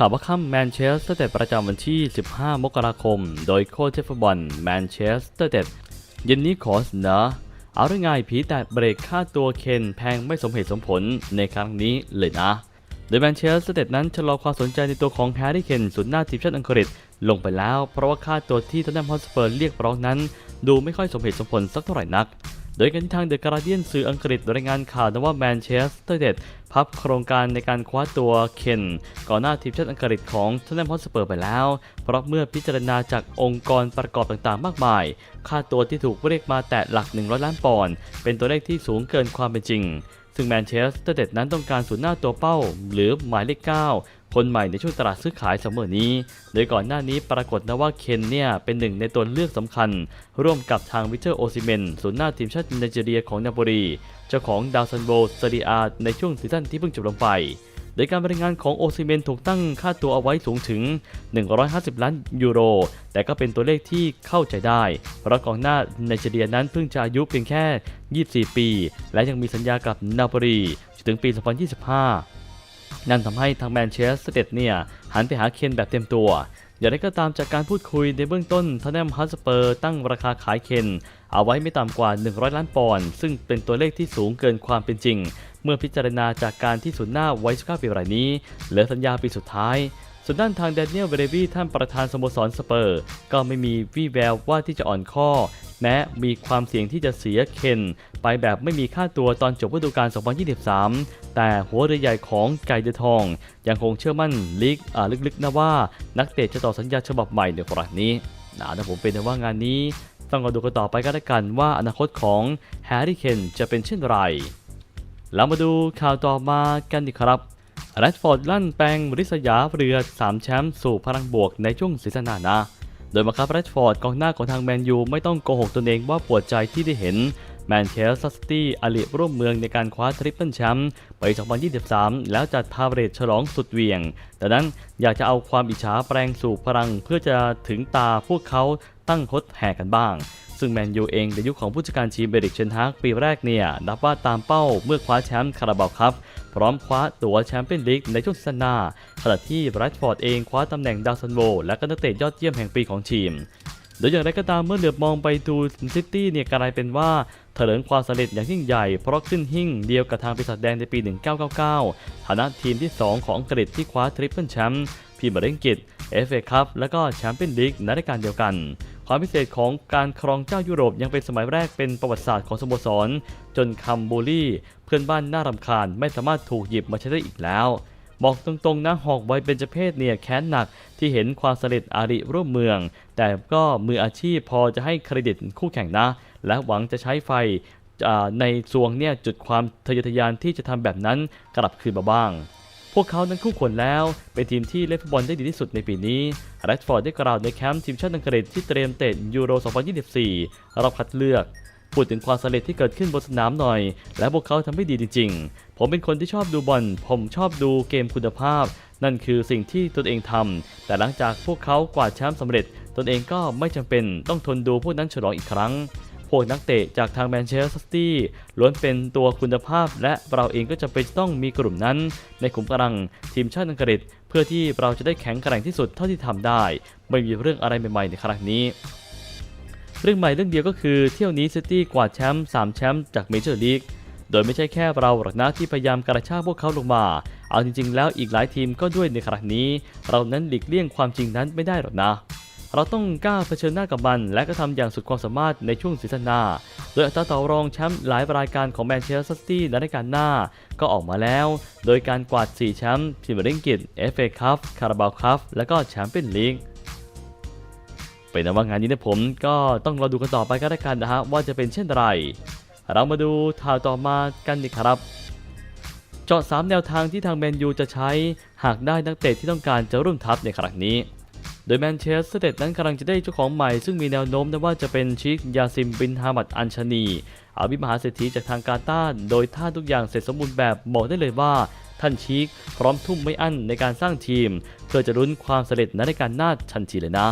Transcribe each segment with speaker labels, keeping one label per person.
Speaker 1: ข่าวว่าค่ำแมนเชสเตอร์เต็ดประจำวันที่ 15 มกราคม โดยโค้ชเทฟบอลแมนเชสเตอร์เต็ดเย็นนี้ขอเสนอเอาเรื่องง่ายผีแต่เบรกค่าตัวเคนแพงไม่สมเหตุสมผลในครั้งนี้เลยนะ โดยแมนเชสเตอร์เดตนั้นชะลอความสนใจในตัวของแฮร์รี่เคนสุดหน้าทีมชาติอังกฤษลงไปแล้ว เพราะว่าค่าตัวที่ทอตแนมฮอสเปอร์เรียกร้องนั้น ดูไม่ค่อยสมเหตุสมผลสักเท่าไหร่นัก โดยการที่ทางเดอะการ์เดียนสื่ออังกฤษรายงานข่าวนะว่าแมนเชสเตอร์เดพับโครงการในการคว้าตัวเคนก่อนหน้าทีมชาติอังกฤษของทอตแนมฮอสเปอร์ไปแล้ว เพราะเมื่อพิจารณาจากองค์กรประกอบต่างๆ มากมาย ค่าตัวที่ถูกเรียกมาแตะหลัก 100 ล้านปอนด์เป็นตัวเลขที่สูงเกินความเป็นจริง ซึ่งแมนเชสเตอร์เดนั้นต้องการศูนย์หน้าตัวเป้า หรือหมายเลข 9 คนใหม่ในช่วงตลาดซื้อขายเสมอนี้ โดยก่อนหน้านี้ปรากฏนะว่าเคนเนี่ยเป็นหนึ่งในตัวเลือกสำคัญ ร่วมกับทางวิเตอร์โอซิเมนศูนย์หน้าทีมชาติไนจีเรียของนาโปลีเจ้าของดาวซันโบสเตรีอาในช่วงซีซั่นที่เพิ่งจบลงไป โดยการบริงานของโอซิเมนถูกตั้งค่าตัวเอาไว้สูงถึง 150 ล้านยูโร แต่ก็เป็นตัวเลขที่เข้าใจได้ เพราะกองหน้าไนจีเรียนั้นเพิ่งจะอายุเพียงแค่ 24 ปี และยังมีสัญญากับนาโปลีถึงปี 2025 นั่นทำให้ทางแมนเชสเตอร์เนี่ยหันไปหาเคนแบบเต็มตัวอย่างไรก็ตามจากการพูดคุยในเบื้องต้นทนแนมฮัสเปอร์ตั้งราคาขายเคน เอาไว้ไม่ต่ำกว่า 100 ล้านปอนด์ซึ่งเป็นตัวเลขที่สูงเกินความเป็นจริง เมื่อพิจารณาจากการที่ศูนย์หน้าไว้19ปีรายนี้เหลือสัญญาปีสุดท้าย ส่วนด้านทางแดเนียลเวเรวีท่านประธานสโมสรสเปอร์ ก็ไม่มีวี่แววว่าที่จะอ่อนข้อแม้มีความเสี่ยงที่จะเสียเคนไปแบบไม่มีค่าตัวตอนจบฤดูกาล 2023 แต่หัวเรือใหญ่ของไก่เดือทอง ยังคงเชื่อมั่นลีกอ่าลึกๆนะว่า นักเตะจะต่อสัญญาฉบับใหม่ในครั้งนี้นะถ้าผมเป็นว่างานนี้ ต้องรอดูกันต่อไปก็แล้วกันว่าอนาคตของแฮร์รี่เคนจะเป็นเช่นไร เรามาดูข่าวต่อมากันดีครับแรดฟอร์ดลั่นแปลงริษยาเรือ 3 แชมป์สู่พลังบวกในช่วงซีซั่นหน้านะ โดยมาครับแรดฟอร์ดกองหน้าของทางแมนยูไม่ต้องโกหกตนเองว่าปวดใจที่ได้เห็น แมนเชสเตอร์ซิตี้อลิร่วมเมืองในการคว้าทริปเปิลแชมป์ปี 2023 แล้วจัดพาเรดฉลองสุดเหวี่ยง แต่นั้นอยากจะเอาความอิจฉาแปลงสู่พลังเพื่อจะถึงตาพวกเขาตั้งฮดแห่กันบ้าง ซึ่งแมนยูเองในยุคของผู้จัดการทีมเบริกเชนฮากปีแรกเนี่ยนับว่าตามเป้าเมื่อคว้าแชมป์คาราบาวครับ พร้อมคว้าตั๋วแชมเปี้ยนลีกในช่วงซีซั่นาขณะที่แรดฟอร์ดเองคว้าตำแหน่งดาวซันโวและก็นักเตะยอดเยี่ยมแห่งปีของทีม โดยอย่างไรก็ตามเมื่อเหลือบมองไปดูซิตี้เนี่ยกลายเป็นว่าเถลิงความสำเร็จอย่างยิ่งใหญ่ เพราะขึ้นหิ่งเดียวกับทางปีศาจแดงในปี 1999 ฐานะทีมที่ 2 ของอังกฤษที่คว้าทริปเปิลแชมป์พรีเมียร์ลีกอังกฤษเอฟเอคัพและก็แชมเปี้ยนลีกในรายการเดียวกัน ความพิเศษของการครองเจ้ายุโรปยังเป็นสมัยแรกเป็นประวัติศาสตร์ของสโมสร จนคำบูลี่ เพื่อนบ้านน่ารำคาญไม่สามารถถูกหยิบมาใช้ได้อีกแล้ว บอกตรงๆนะหอกไวยเบญจเพศเนี่ยแค้นหนักที่เห็นความสำเร็จอาริร่วมเมือง แต่ก็มืออาชีพพอจะให้เครดิตคู่แข่งนะ และหวังจะใช้ไฟในซวงเนี่ยจุดความทะเยอทะยานที่จะทำแบบนั้นกลับคืนมาบ้าง พวกเขานั้นคู่ควรแล้ว เป็นทีมที่เล่นฟุตบอลได้ดีที่สุดในปีนี้แรดฟอร์ดได้กล่าวในแคมป์ทีมชาติอังกฤษที่เตรียมเตะยูโร 2024รอบคัดเลือก พูดถึงความสำเร็จที่เกิดขึ้นบนสนามหน่อย และพวกเขาทำได้ดีจริง ๆ ผมเป็นคนที่ชอบดูบอล ผมชอบดูเกมคุณภาพ นั่นคือสิ่งที่ตนเองทำแต่หลังจากพวกเขากวาดแชมป์สำเร็จ ตนเองก็ไม่จำเป็นต้องทนดูพวกนั้นฉลองอีกครั้งพวกนักเตะจากทางแมนเชสเตอร์ซิตี้ล้วนเป็นตัวคุณภาพ และเราเองก็จะเป็นต้องมีกลุ่มนั้น ในกลุ่มกำลังทีมชาติอังกฤษ เพื่อที่เราจะได้แข็งแกร่งที่สุดเท่าที่ทำได้ ไม่มีเรื่องอะไรใหม่ๆในครั้งนี้ เรื่องใหม่เรื่องเดียวก็คือเที่ยวนี้ซิตี้กวาดแชมป์3แชมป์จากเมเจอร์ลีก โดยไม่ใช่แค่เราหรอกนะที่พยายามกระชากพวกเขาลงมา เอาจริง ๆ แล้วอีกหลายทีมก็ด้วยในครั้งนี้ เรานั้นหลีกเลี่ยงความจริงนั้นไม่ได้หรอกนะเราต้องกล้าเผชิญหน้ากับมัน และก็ทำอย่างสุดความสามารถในช่วงซีซั่นหน้า โดยอัตราต่อรองแชมป์หลายรายการของแมนเชสเตอร์ซิตี้ในรายการหน้า ก็ออกมาแล้ว โดยการกวาด 4 แชมป์พรีเมียร์ลีกเอฟเอคัพคาราบาวคัพและก็แชมเปี้ยนลีก เป็นนว่างานนี้นะผมก็ต้องรอดูกันต่อไปก็แล้วกันนะฮะว่าจะเป็นเช่นไร เรามาดูข่าวต่อมากันดีครับ เจาะ 3 แนวทางที่ทางแมนยูจะใช้หากได้นักเตะที่ต้องการจะร่วมทัพในครั้งนี้ โดยแมนเชสเตอร์เดนั้นกำลังจะได้เจ้าของใหม่ซึ่งมีแนวโน้มนะว่าจะเป็นชิคยาซิมบินฮามัดอัญชนีอาวิมหาเศรษฐีจากทางกาตาร์โดยถ้าทุกอย่างเสร็จสมบูรณ์แบบบอกได้เลยว่าท่านชีคพร้อมทุ่มไม่อั้นในการสร้างทีม เพื่อจะลุ้นความสำเร็จในรายการหน้าชันทีเลยนะ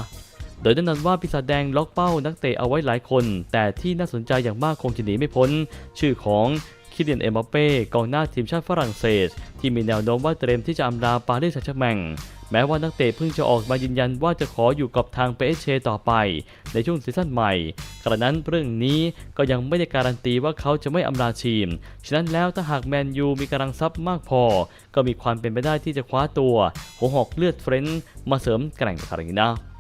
Speaker 1: โดยแน่นอนว่าปีศาจแดงล็อกเป้านักเตะเอาไว้หลายคน แต่ที่น่าสนใจอย่างมากคงจะหนีไม่พ้น ชื่อของคิเลียนเอ็มบัปเป้กองหน้าทีมชาติฝรั่งเศส ที่มีแนวโน้มว่าเตรียมที่จะอำลาปารีสแซงต์แชร์แมงแม้ว่านักเตะเพิ่งจะออกมายืนยันว่าจะขออยู่กับทางเปเชต่อไป ในช่วงซีซั่นใหม่ กระนั้นเรื่องนี้ก็ยังไม่ได้การันตีว่าเขาจะไม่อำลาทีม ฉะนั้นแล้วถ้าหากแมนยูมีกำลังทรัพย์มากพอ ก็มีความเป็นไปได้ที่จะคว้าตัวหัวหอกเลือดเฟรนซ์มาเสริมแกร่งคารินะ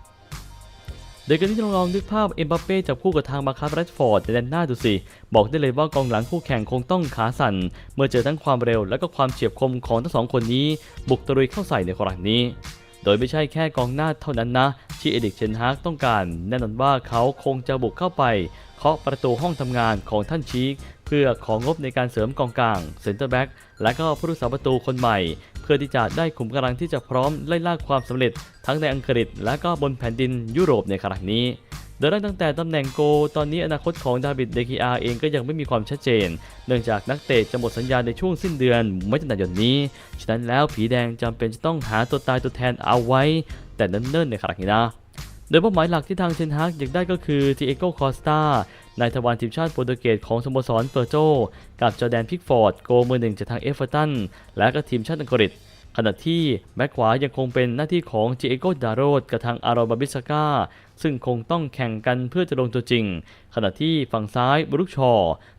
Speaker 1: โดยการที่ลองนึกภาพเอ็มบัปเป้จับคู่กับทางมาคัสแรชฟอร์ดในแดนหน้าดูสิ บอกได้เลยว่ากองหลังคู่แข่งคงต้องขาสั่น เมื่อเจอทั้งความเร็วและก็ความเฉียบคมของทั้งสองคนนี้ บุกตะลุยเข้าใส่ในครั้งนี้ โดยไม่ใช่แค่กองหน้าเท่านั้นนะ ที่เอดิกเชนฮากต้องการ แน่นอนว่าเขาคงจะบุกเข้าไปเคาะประตูห้องทำงานของท่านชีค พื่อของงบในการเสริมกองกลางเซนเตอร์แบ็กและก็ผู้รักษาประตูคนใหม่ เพื่อที่จะได้ขุมกำลังที่จะพร้อมไล่ล่าความสำเร็จ ทั้งในอังกฤษ และก็บนแผ่นดินยุโรปในครั้งนี้โดยได้ตั้งแต่ตำแหน่งโก ตอนนี้อนาคตของดาวิดเดกิอาเองก็ยังไม่มีความชัดเจน เนื่องจากนักเตะจะหมดสัญญาในช่วงสิ้นเดือนมิถุนายนนี้ ฉะนั้นแล้วผีแดงจำเป็นจะต้องหาตัวตายตัวแทนเอาไว้ แต่เนิ่นๆในครั้งนี้นะ โดยเป้าหมายหลักที่ทางเชนฮากอยากได้ก็คือทีเอโกคอสตา นายทวารทีมชาติโปรตุเกสของสโมสรเปอร์โจ กับจอแดนพิกฟอร์ดโกมือหนึ่งจากทางเอฟเวอร์ตัน และก็ทีมชาติอังกฤษ ขณะที่แบ็คขวายังคงเป็นหน้าที่ของจีเอโกดาโรดกับทางอารอบาบิสกาซึ่งคงต้องแข่งกันเพื่อจะลงตัวจริง ขณะที่ฝั่งซ้ายบรุกชอ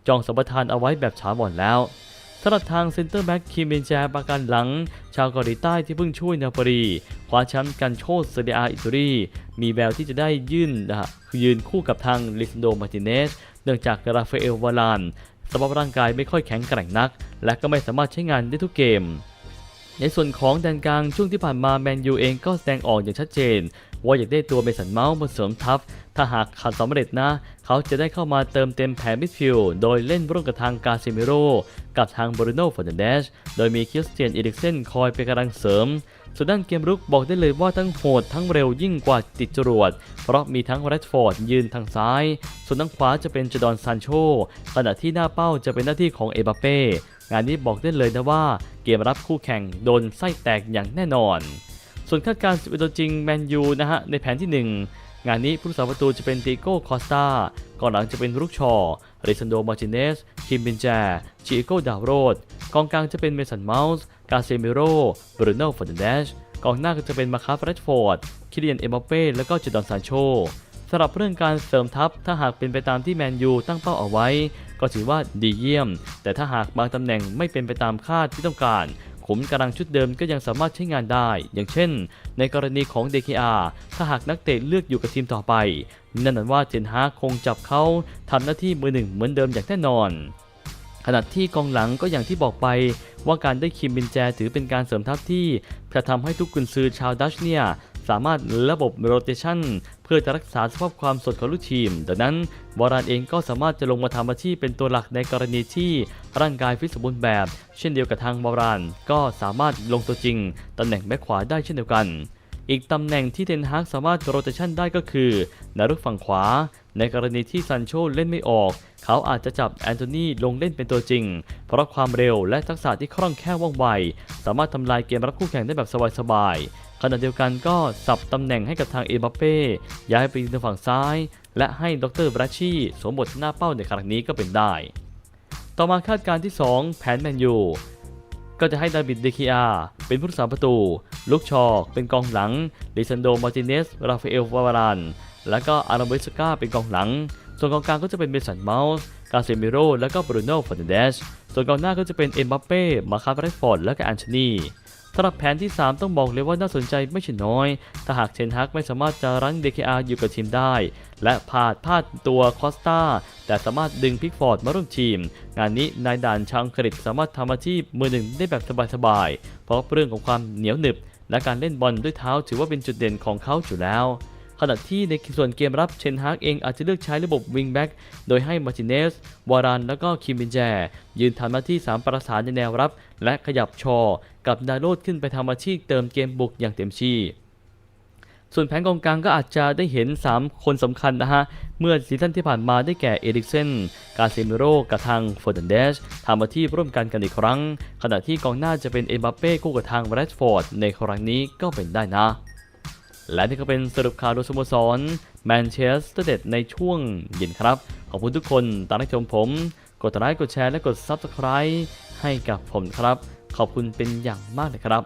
Speaker 1: จองสัมปทานเอาไว้แบบฉาบ่อนแล้ว สำหรับทางเซนเตอร์แบ็กคิมเบนแจประกันหลัง ชาวเกาหลีใต้ที่เพิ่งช่วยนาปรีคว้าแชมป์กันโชดเซเรียอาอิตาลีมีแววที่จะได้ยื่นนะฮะคือยืนคู่กับทางลิซนโดมาร์ติเนส เนื่องจากราฟาเอลวาลานสภาพร่างกายไม่ค่อยแข็งแกร่งนัก และก็ไม่สามารถใช้งานได้ทุกเกม ในส่วนของแดนกลางช่วงที่ผ่านมาแมนยูเองก็แสดงออกอย่างชัดเจน ว่าอยากได้ตัวเมสันเมาส์มาเสริมทัพ ถ้าหากขาดสำเร็จนะ เขาจะได้เข้ามาเติมเต็มแผนมิดฟิลด์โดยเล่นร่วมกับทางกาซิมิโรกับทางบรูโน่ฟอร์นันเดสโดยมีคริสเตียนอีริกเซนคอยเป็นกำลังเสริมส่วนด้านเกมรุกบอกได้เลยว่าทั้งโหดทั้งเร็วยิ่งกว่าติดจรวด เพราะมีทั้งแรดฟอร์ดยืนทางซ้าย ส่วนทางขวาจะเป็นจดอนซานโชขณะที่หน้าเป้าจะเป็นหน้าที่ของเอบัปเป้ งานนี้บอกได้เลยนะว่าเกมรับคู่แข่งโดนไส้แตกอย่างแน่นอน ส่วนคาดการณ์11ตัวจริงแมนยูนะฮะในแผนที่ 1 งานนี้ผู้รักษาประตูจะเป็นติโก้คอสตาก่อนหลังจะเป็นรุกชอริซันโดมาร์ติเนส คิมบินแจชิโก้ดาวโรดกองกลางจะเป็นเมสันเมาส์ กาเซมิโรบรูโน่ฟอร์นันเดสกองหน้าก็จะเป็นมาคาฟเรดฟอร์ด คิเลียนเอ็มบัปเป้ และก็จดอนซานโชสำหรับเรื่องการเสริมทัพถ้าหากเป็นไปตามที่แมนยูตั้งเป้าเอาไว้ ก็ถือว่าดีเยี่ยม แต่ถ้าหากบางตำแหน่งไม่เป็นไปตามคาดที่ต้องการขุมกำลังชุดเดิมก็ยังสามารถใช้งานได้ อย่างเช่น ในกรณีของ DKR ถ้าหากนักเตะเลือกอยู่กับทีมต่อไป นั่นหมายว่าเจนฮาคงจับเขาทำหน้าที่มือหนึ่งเหมือนเดิมอย่างแน่นอน ขณะที่กองหลังก็อย่างที่บอกไป ว่าการได้คิมบินแจถือเป็นการเสริมทัพที่จะทำให้ทุกกุนซือชาวดัชเนี่ย สามารถระบบโรเตชันเพื่อจะรักษาสภาพความสดของลูกทีม ดังนั้นวารานเองก็สามารถจะลงมาทำหน้าที่เป็นตัวหลักในกรณีที่ร่างกายฟิตสมบูรณ์แบบ เช่นเดียวกับทางวารานก็สามารถลงตัวจริงตำแหน่งแบ็คขวาได้เช่นเดียวกัน อีกตำแหน่งที่เทนฮากสามารถโรเตชันได้ก็คือนารุกฝั่งขวา ในกรณีที่ซันโชเล่นไม่ออก เขาอาจจะจับแอนโทนีลงเล่นเป็นตัวจริง เพราะความเร็วและทักษะที่คล่องแคล่วว่องไว สามารถทำลายเกมรับคู่แข่งได้แบบสบายๆ ขณะเดียวกันก็สับตำแหน่งให้กับทางเอบัปเป้ย้ายไปทางฝั่งซ้าย และให้ดรบรัชชีสวมบทหน้าเป้าในครั้งนี้ก็เป็นได้ ต่อมาคาดการณ์ที่ 2 แผนแมนยูก็จะให้ดาวิดเดคิอาเป็นผู้รักษาประตู ลุกชอเป็นกองหลังลิซันโดมาร์ติเนส ราฟาเอลวาวาราน และก็อารามเวสกาเป็นกองหลัง ส่วนกองกลางก็จะเป็นเมสันเมาส์ กาเซมิโร และก็บรูโน่ฟอร์นันเดส ส่วนกองหน้าก็จะเป็นเอ็มบัปเป้ มาคาร์เรสฟอร์ด และก็แอนโทนี สำหรับแผนที่ 3 ต้องบอกเลยว่าน่าสนใจไม่ใช่น้อย ถ้าหากเชนฮักไม่สามารถจะรั้ง DKR อยู่กับทีมได้ และพาดพลาดตัวคอสตาแต่สามารถดึงพิกฟอร์ดมาร่วมทีม งานนี้นายด่านชาวอังกฤษสามารถทำอาชีพมือหนึ่งได้แบบสบายๆ เพราะเรื่องของความเหนียวหนึบ และการเล่นบอลด้วยเท้าถือว่าเป็นจุดเด่นของเขาอยู่แล้ว ขณะที่ในส่วนเกมรับเชนฮากเองอาจจะเลือกใช้ระบบวิงแบ็กโดยให้มาร์ติเนส วารัน แล้วก็คิมบินแจ ยืนทำหน้าที่ 3 ประสานในแนวรับ และขยับชอ กับดาโรดขึ้นไปทำอาชีพเติมเกมบุกอย่างเต็มที่ส่วนแผนกองกลางก็อาจจะได้เห็น 3 คนสำคัญนะฮะ เมื่อซีซั่นที่ผ่านมาได้แก่เอริกเซน กาเซมิโรกับทางฟอร์ดันเดสทำอาชีพร่วมกันกันอีกครั้ง ขณะที่กองหน้าจะเป็นเอ็มบัปเป้คู่กับทางแรดฟอร์ดในครั้งนี้ก็เป็นได้นะ และนี่ก็เป็นสรุปข่าวโดยสโมสรแมนเชสเตอร์เดในช่วงเย็นครับ ขอบคุณทุกคนตามรับชมผม กดไลค์กดแชร์และกด Subscribe ให้กับผมครับ ขอบคุณเป็นอย่างมากเลยครับ